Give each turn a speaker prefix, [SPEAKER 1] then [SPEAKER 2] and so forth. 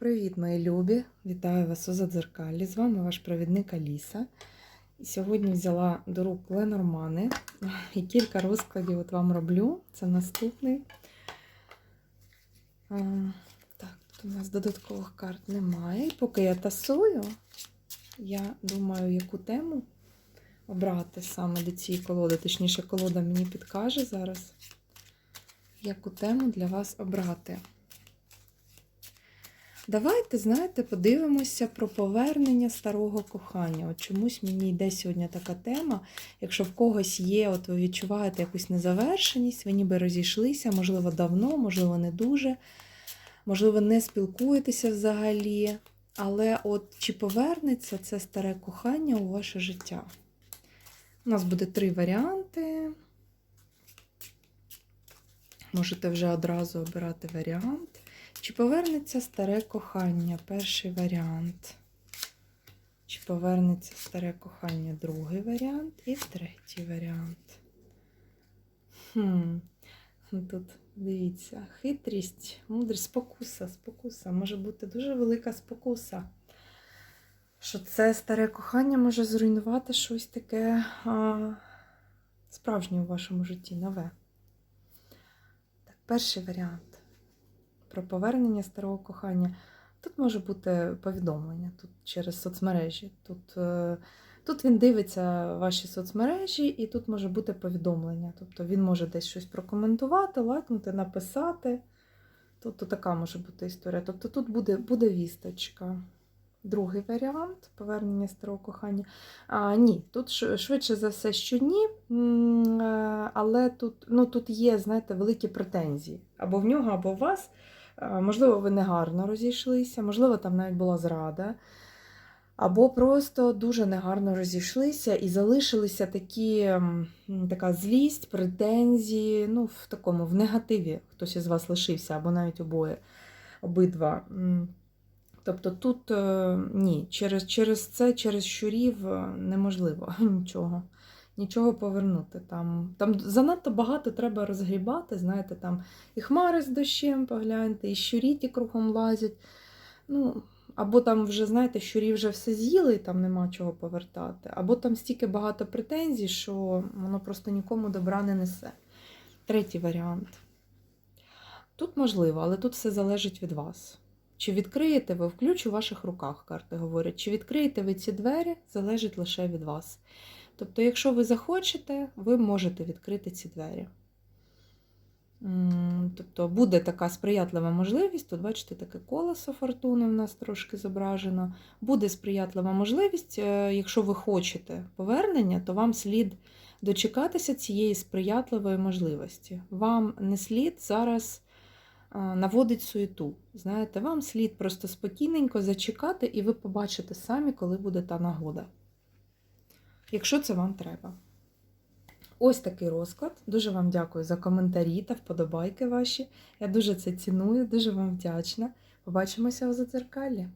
[SPEAKER 1] Привіт, мої любі! Вітаю вас у Задзеркалі. З вами ваш провідник Аліса. І Сьогодні взяла до рук Ленормани і кілька розкладів от вам роблю. Це наступний. Так, тут у нас додаткових карт немає. І поки я тасую, я думаю, яку тему обрати саме до цієї колоди. Точніше, колода мені підкаже зараз, яку тему для вас обрати. Давайте, знаєте, подивимося про повернення старого кохання. От чомусь мені йде сьогодні така тема. Якщо в когось є, от ви відчуваєте якусь незавершеність, ви ніби розійшлися, можливо, давно, можливо, не дуже, можливо, не спілкуєтеся взагалі. Але от чи повернеться це старе кохання у ваше життя? У нас буде три варіанти. Можете вже одразу обирати варіант. Чи повернеться старе кохання? Перший варіант. Чи повернеться старе кохання? Другий варіант і третій варіант. Хм. Тут дивіться, хитрість, мудрість, спокуса, спокуса. Може бути дуже велика спокуса. Що це старе кохання може зруйнувати щось таке а, справжнє у вашому житті, нове. Так, перший варіант про повернення старого кохання. Тут може бути повідомлення тут через соцмережі. Тут е, тут він дивиться ваші соцмережі, і тут може бути повідомлення. Тобто він може десь щось прокоментувати, лайкнути, написати. Тобто така може бути історія. Тобто тут буде, буде вісточка. Другий варіант повернення старого кохання. А, Ні, тут швидше за все, що ні. Е, але тут ну, тут є, знаєте, великі претензії. Або в нього, або в вас. Можливо, ви негарно розійшлися, можливо, там навіть була зрада. Або просто дуже негарно розійшлися і залишилися такі, така злість, претензії, ну, в такому, в негативі хтось із вас лишився, або навіть обоє, обидва. Тобто тут е, ні, через через це, через щурів е, неможливо нічого нічого повернути. Там там занадто багато треба розгрібати, знаєте, там і хмари з дощем погляньте, і щурі ті кругом лазять. Ну, Або там вже, знаєте, щурі вже все з'їли і там нема чого повертати, або там стільки багато претензій, що воно просто нікому добра не несе. Третій варіант. Тут можливо, але тут все залежить від вас. Чи відкриєте ви, включ у ваших руках, карти говорять, чи відкриєте ви ці двері, залежить лише від вас. Тобто, якщо ви захочете, ви можете відкрити ці двері. Тобто буде така сприятлива можливість, тут, бачите, таке колесо фортуни в нас трошки зображено. Буде сприятлива можливість, е, якщо ви хочете повернення, то вам слід дочекатися цієї сприятливої можливості. Вам не слід зараз е, наводить суету. Знаєте, вам слід просто спокійненько зачекати, і ви побачите самі, коли буде та нагода якщо це вам треба. Ось такий розклад. Дуже вам дякую за коментарі та вподобайки ваші. Я дуже це ціную, дуже вам вдячна. Побачимося у зазеркалі.